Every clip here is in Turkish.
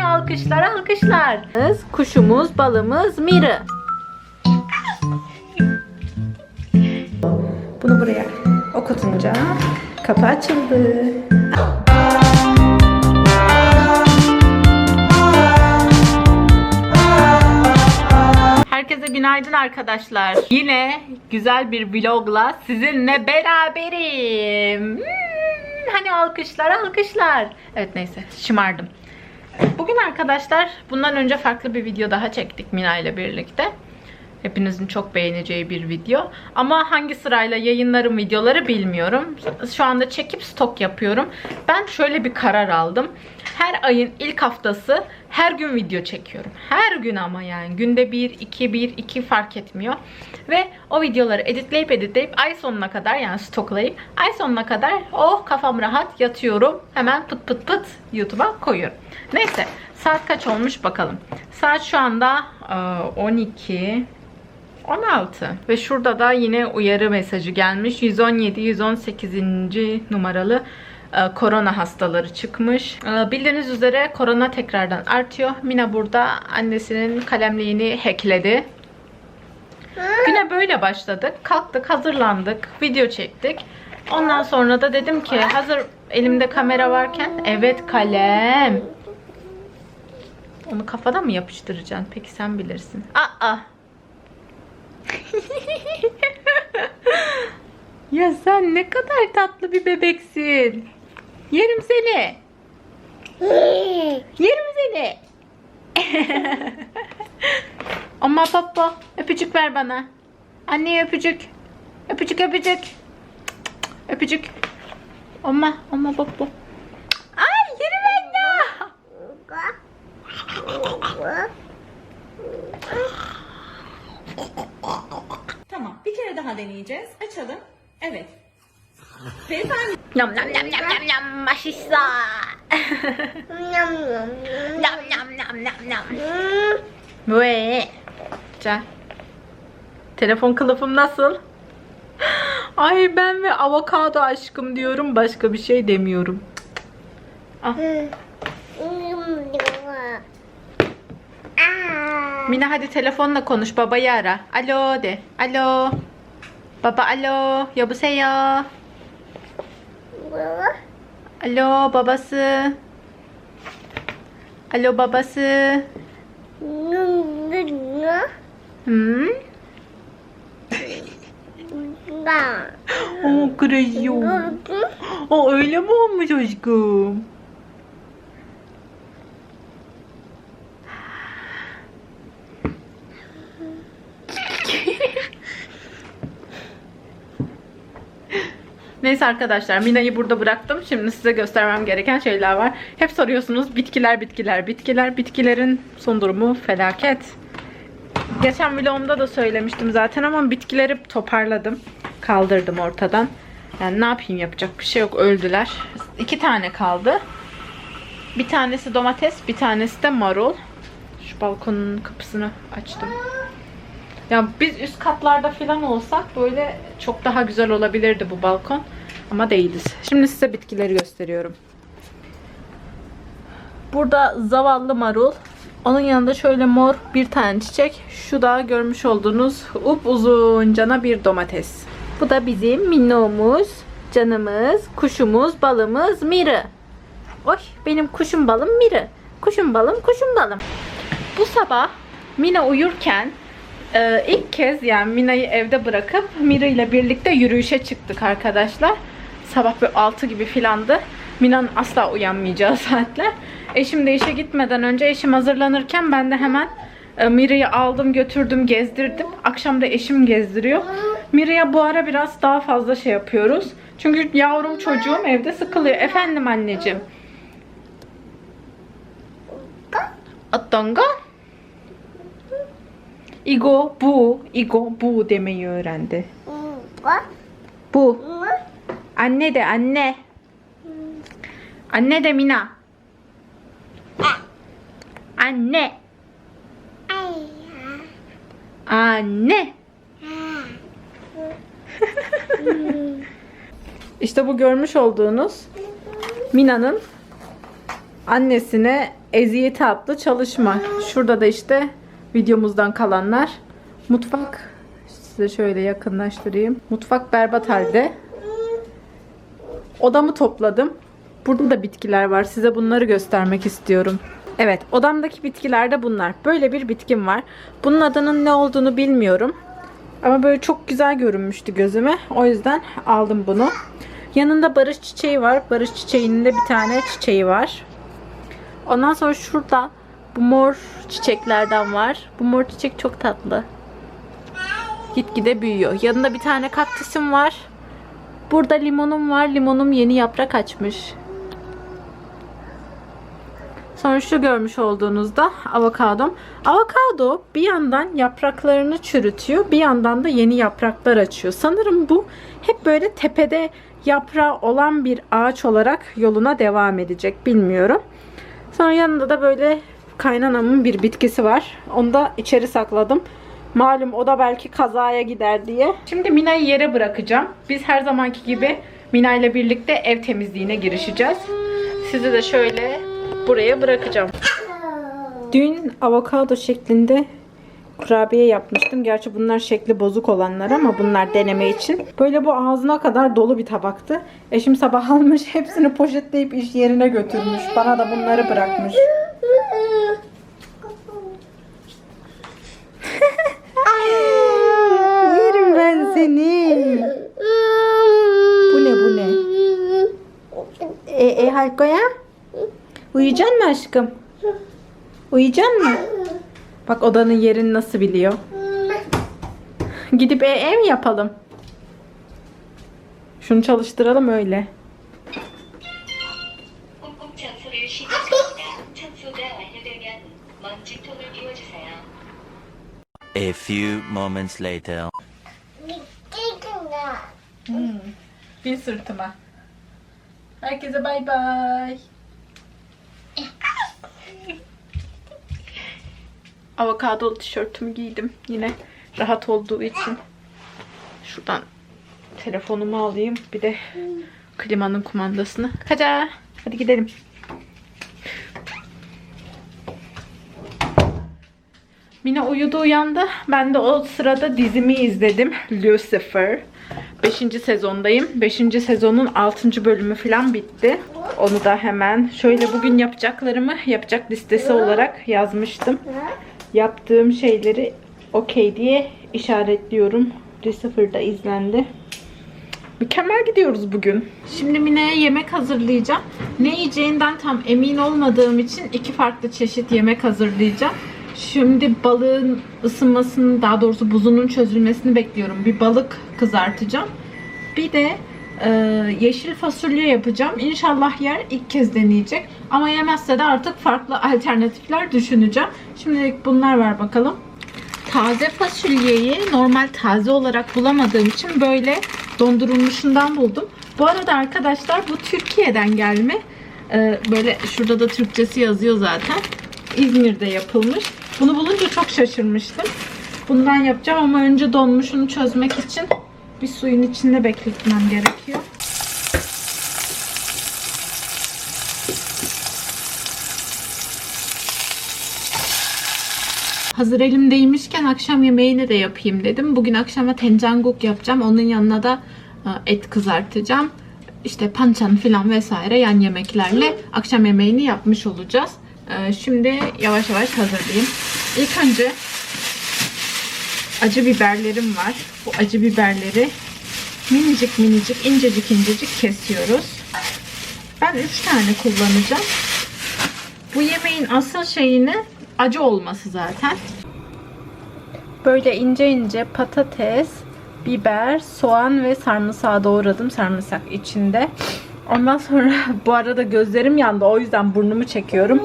Hani alkışlar alkışlar. Kuşumuz balımız Mira. Bunu buraya okutunca kapı açıldı. Herkese günaydın arkadaşlar. Yine güzel bir vlogla sizinle beraberim. Hmm, hani alkışlar alkışlar. Evet neyse şımardım. Bugün arkadaşlar bundan önce farklı bir video daha çektik Mina ile birlikte. Hepinizin çok beğeneceği bir video. Ama hangi sırayla yayınlarım videoları bilmiyorum. Şu anda çekip stok yapıyorum. Ben şöyle bir karar aldım. Her ayın ilk haftası her gün video çekiyorum. Her gün ama yani. Günde bir, iki, bir, iki fark etmiyor. Ve o videoları editleyip editleyip ay sonuna kadar yani stoklayıp ay sonuna kadar oh kafam rahat yatıyorum. Hemen pıt pıt pıt YouTube'a koyuyorum. Neyse saat kaç olmuş bakalım. Saat şu anda e, 12 16 ve şurada da yine uyarı mesajı gelmiş. 117 118. numaralı e, korona hastaları çıkmış. E, bildiğiniz üzere korona tekrardan artıyor. Mina burada annesinin kalemliğini hackledi. Güne böyle başladık. Kalktık, hazırlandık, video çektik. Ondan sonra da dedim ki hazır elimde kamera varken evet kalem. Onu kafada mı yapıştıracaksın? Peki sen bilirsin. Aa. ya sen ne kadar tatlı bir bebeksin. Yerim seni. Yerim seni. Ama baba öpücük ver bana. Anneye öpücük. Öpücük öpücük. Öpücük. Ama ama baba. Ay yerim ben ya. Tamam. Bir kere daha deneyeceğiz. Açalım. Evet. Beyefendi. Nam nam nam nam nam nam maşisa. Nam nam nam nam nam nam. Ve. Can. Telefon kılıfım nasıl? Ay ben ve avokado aşkım diyorum başka bir şey demiyorum. Ah. Mina hadi telefonla konuş babayı ara. Alo de. Alo. Baba alo. Yabuseyo baba. Alo babası. Alo babası. Hmm? o kırıyor. O öyle mi olmuş aşkım? Neyse arkadaşlar Mina'yı burada bıraktım. Şimdi size göstermem gereken şeyler var. Hep soruyorsunuz bitkiler bitkiler bitkiler. Bitkilerin son durumu felaket. Geçen vlogumda da söylemiştim zaten ama bitkileri toparladım. Kaldırdım ortadan. Yani ne yapayım yapacak bir şey yok öldüler. İki tane kaldı. Bir tanesi domates bir tanesi de marul. Şu balkonun kapısını açtım. Ya biz üst katlarda falan olsak böyle çok daha güzel olabilirdi bu balkon. Ama değiliz. Şimdi size bitkileri gösteriyorum. Burada zavallı marul. Onun yanında şöyle mor bir tane çiçek. Şu da görmüş olduğunuz up uzuncana bir domates. Bu da bizim minnomuz, canımız, kuşumuz, balımız Miri. Oy benim kuşum balım Miri. Kuşum balım, kuşum balım. Bu sabah Mina uyurken ee, ilk kez yani Mina'yı evde bırakıp Mira ile birlikte yürüyüşe çıktık arkadaşlar. Sabah böyle 6 gibi filandı. Mina'nın asla uyanmayacağı saatler. Eşim de işe gitmeden önce eşim hazırlanırken ben de hemen e, Mira'yı aldım götürdüm gezdirdim. Akşam da eşim gezdiriyor. Mira'ya bu ara biraz daha fazla şey yapıyoruz. Çünkü yavrum çocuğum evde sıkılıyor. Efendim anneciğim. Atonga? İgo bu, İgo bu demeyi öğrendi. Bu. Anne de anne. Anne de Mina. Anne. Anne. işte bu görmüş olduğunuz Mina'nın annesine eziyeti adlı çalışma. Şurada da işte videomuzdan kalanlar. Mutfak size şöyle yakınlaştırayım. Mutfak berbat halde. Odamı topladım. Burada da bitkiler var. Size bunları göstermek istiyorum. Evet, odamdaki bitkiler de bunlar. Böyle bir bitkim var. Bunun adının ne olduğunu bilmiyorum. Ama böyle çok güzel görünmüştü gözüme. O yüzden aldım bunu. Yanında barış çiçeği var. Barış çiçeğinin de bir tane çiçeği var. Ondan sonra şurada bu mor çiçeklerden var. Bu mor çiçek çok tatlı. Gitgide büyüyor. Yanında bir tane kaktüsüm var. Burada limonum var. Limonum yeni yaprak açmış. Sonra şu görmüş olduğunuzda avokadom. Avokado bir yandan yapraklarını çürütüyor, bir yandan da yeni yapraklar açıyor. Sanırım bu hep böyle tepede yaprağı olan bir ağaç olarak yoluna devam edecek. Bilmiyorum. Sonra yanında da böyle kaynanamın bir bitkisi var. Onu da içeri sakladım. Malum o da belki kazaya gider diye. Şimdi Mina'yı yere bırakacağım. Biz her zamanki gibi Mina ile birlikte ev temizliğine girişeceğiz. Sizi de şöyle buraya bırakacağım. Dün avokado şeklinde kurabiye yapmıştım. Gerçi bunlar şekli bozuk olanlar ama bunlar deneme için. Böyle bu ağzına kadar dolu bir tabaktı. Eşim sabah almış hepsini poşetleyip iş yerine götürmüş. Bana da bunları bırakmış. Yerim ben seni. Bu ne bu ne? E, e Halkoya? Uyuyacaksın mı aşkım? Uyuyacaksın mı? Bak odanın yerini nasıl biliyor. Gidip e, e mi yapalım? Şunu çalıştıralım öyle. 꾹꾹 장소를 시작합니다. 청소가 완료되면 먼지통을 비워주세요. A few moments later. Bin sırtıma. Herkese bay bay. Avokadolu tişörtümü giydim. Yine rahat olduğu için. Şuradan telefonumu alayım. Bir de klimanın kumandasını. Kaca. Hadi gidelim. Mina uyudu uyandı. Ben de o sırada dizimi izledim. Lucifer. 5. sezondayım. 5. sezonun 6. bölümü falan bitti. Onu da hemen şöyle bugün yapacaklarımı yapacak listesi olarak yazmıştım. Yaptığım şeyleri okey diye işaretliyorum. Lucifer da izlendi. Mükemmel gidiyoruz bugün. Şimdi Mine'ye yemek hazırlayacağım. Ne yiyeceğinden tam emin olmadığım için iki farklı çeşit yemek hazırlayacağım. Şimdi balığın ısınmasını, daha doğrusu buzunun çözülmesini bekliyorum. Bir balık kızartacağım. Bir de e, yeşil fasulye yapacağım. İnşallah yer ilk kez deneyecek. Ama yemezse de artık farklı alternatifler düşüneceğim. Şimdilik bunlar var bakalım. Taze fasulyeyi normal taze olarak bulamadığım için böyle dondurulmuşundan buldum. Bu arada arkadaşlar bu Türkiye'den gelme. Ee, böyle şurada da Türkçesi yazıyor zaten. İzmir'de yapılmış. Bunu bulunca çok şaşırmıştım. Bundan yapacağım ama önce donmuşunu çözmek için bir suyun içinde bekletmem gerekiyor. Hazır elimdeymişken akşam yemeğini de yapayım dedim. Bugün akşama tencanguk yapacağım. Onun yanına da e, et kızartacağım. İşte panchan falan vesaire yan yemeklerle akşam yemeğini yapmış olacağız. E, Şimdi yavaş yavaş hazırlayayım. İlk önce acı biberlerim var. Bu acı biberleri minicik minicik incecik incecik kesiyoruz. Ben 3 tane kullanacağım. Bu yemeğin asıl şeyini acı olması zaten. Böyle ince ince patates, biber, soğan ve sarımsağı doğradım. Sarımsak içinde. Ondan sonra bu arada gözlerim yandı. O yüzden burnumu çekiyorum.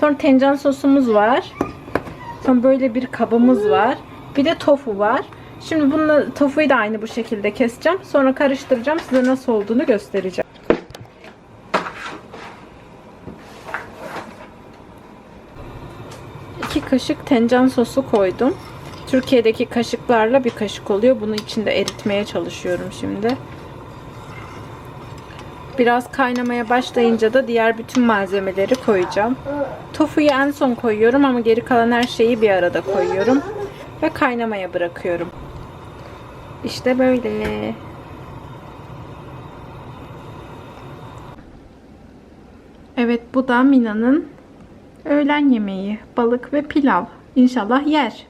Sonra tencan sosumuz var. Sonra böyle bir kabımız var. Bir de tofu var. Şimdi bununla tofuyu da aynı bu şekilde keseceğim. Sonra karıştıracağım. Size nasıl olduğunu göstereceğim. İki kaşık tencan sosu koydum. Türkiye'deki kaşıklarla bir kaşık oluyor. Bunu içinde eritmeye çalışıyorum şimdi. Biraz kaynamaya başlayınca da diğer bütün malzemeleri koyacağım. Tofuyu en son koyuyorum ama geri kalan her şeyi bir arada koyuyorum. Ve kaynamaya bırakıyorum. İşte böyle. Evet bu da Mina'nın öğlen yemeği. Balık ve pilav. İnşallah yer.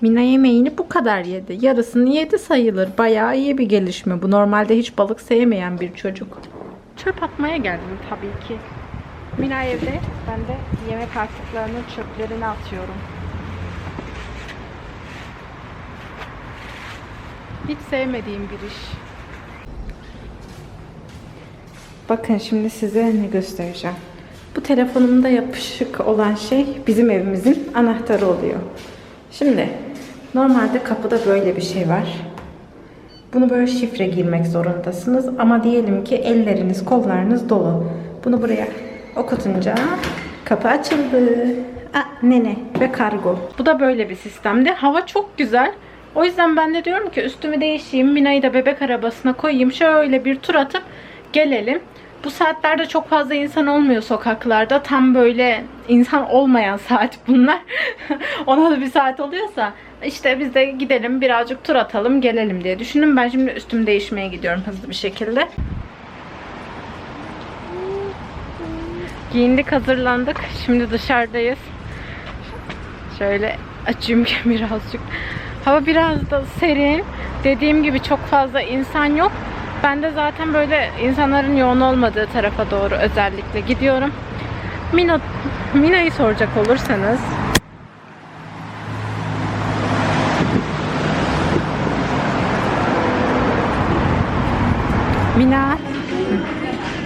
Mina yemeğini bu kadar yedi. Yarısını yedi sayılır. Bayağı iyi bir gelişme. Bu normalde hiç balık sevmeyen bir çocuk. Çöp atmaya geldim tabii ki. Mina evde. Ben de yemek artıklarının çöplerini atıyorum. Hiç sevmediğim bir iş. Bakın şimdi size ne göstereceğim. Bu telefonumda yapışık olan şey bizim evimizin anahtarı oluyor. Şimdi normalde kapıda böyle bir şey var. Bunu böyle şifre girmek zorundasınız ama diyelim ki elleriniz, kollarınız dolu. Bunu buraya okutunca kapı açıldı. Aa, nene ve kargo. Bu da böyle bir sistemde. Hava çok güzel. O yüzden ben de diyorum ki üstümü değişeyim. Mina'yı da bebek arabasına koyayım. Şöyle bir tur atıp gelelim. Bu saatlerde çok fazla insan olmuyor sokaklarda. Tam böyle insan olmayan saat bunlar. Ona da bir saat oluyorsa işte biz de gidelim birazcık tur atalım gelelim diye düşündüm. Ben şimdi üstümü değişmeye gidiyorum hızlı bir şekilde. Giyindik hazırlandık. Şimdi dışarıdayız. Şöyle açayım birazcık. Hava biraz da serin. Dediğim gibi çok fazla insan yok. Ben de zaten böyle insanların yoğun olmadığı tarafa doğru özellikle gidiyorum. Mina, Mina'yı soracak olursanız Mina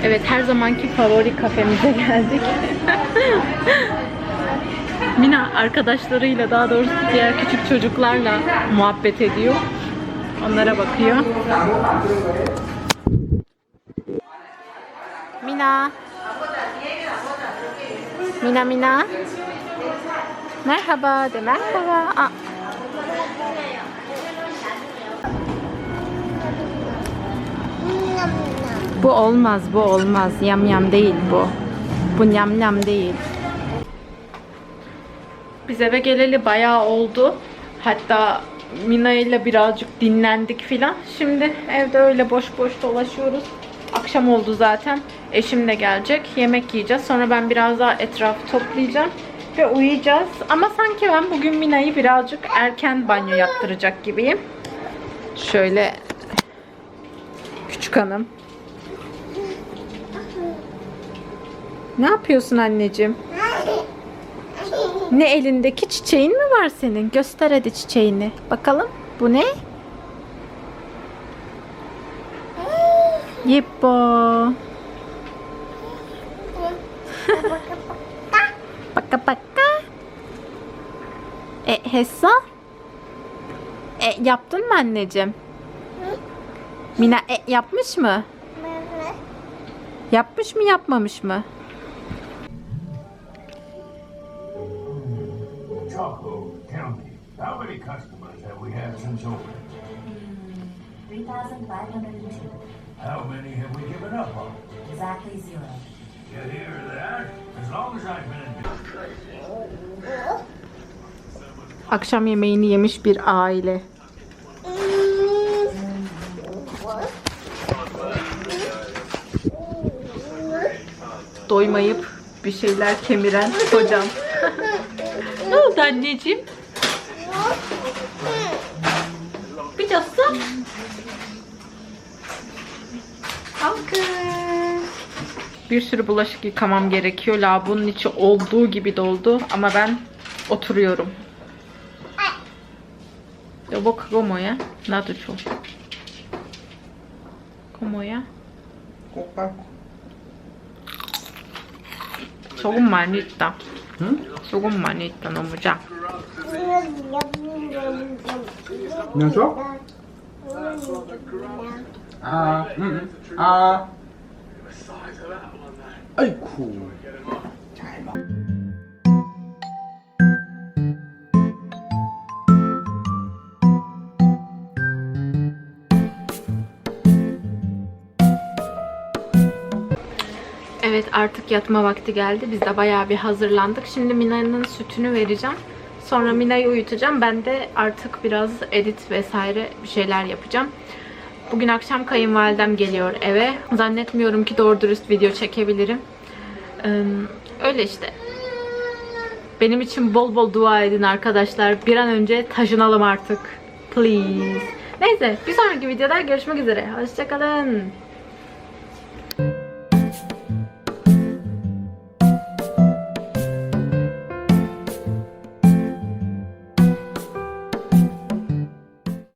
Evet her zamanki favori kafemize geldik. Mina arkadaşlarıyla daha doğrusu diğer küçük çocuklarla muhabbet ediyor. Onlara bakıyor. Mina. Mina Mina. Merhaba de merhaba. Aa. Bu olmaz, bu olmaz. Yam yam değil bu. Bu yam yam değil. Biz eve geleli bayağı oldu. Hatta Mina ile birazcık dinlendik filan. Şimdi evde öyle boş boş dolaşıyoruz. Akşam oldu zaten. Eşim de gelecek. Yemek yiyeceğiz. Sonra ben biraz daha etrafı toplayacağım. Ve uyuyacağız. Ama sanki ben bugün Mina'yı birazcık erken banyo yaptıracak gibiyim. Şöyle küçük hanım. Ne yapıyorsun anneciğim? Ne elindeki çiçeğin mi var senin? Göster hadi çiçeğini. Bakalım. Bu ne? Yippo. Baka baka. E Hessa? E yaptın mı anneciğim? Mina e yapmış mı? Yapmış mı yapmamış mı? Choco, tell me, how many customers have we had since opening? 3,502. How many have we given up on? Exactly zero. You hear that? As long as I've been in business. Akşam yemeğini yemiş bir aile. Doymayıp bir şeyler kemiren kocam. ne oldu anneciğim? Bir sürü bulaşık yıkamam gerekiyor. Lavabonun içi olduğu gibi doldu ama ben oturuyorum. 여보 그거 뭐야? 나도 줘. 그거 뭐야? 소금 많이 있다. 응? 소금 많이 있다. 너무 짜. 그냥 줘? 아, 응, 응. 아. 아이쿠. 잘 먹. Evet artık yatma vakti geldi. Biz de bayağı bir hazırlandık. Şimdi Mina'nın sütünü vereceğim. Sonra Mina'yı uyutacağım. Ben de artık biraz edit vesaire bir şeyler yapacağım. Bugün akşam kayınvalidem geliyor eve. Zannetmiyorum ki doğru dürüst video çekebilirim. Öyle işte. Benim için bol bol dua edin arkadaşlar. Bir an önce taşınalım artık. Please. Neyse bir sonraki videoda görüşmek üzere. Hoşçakalın.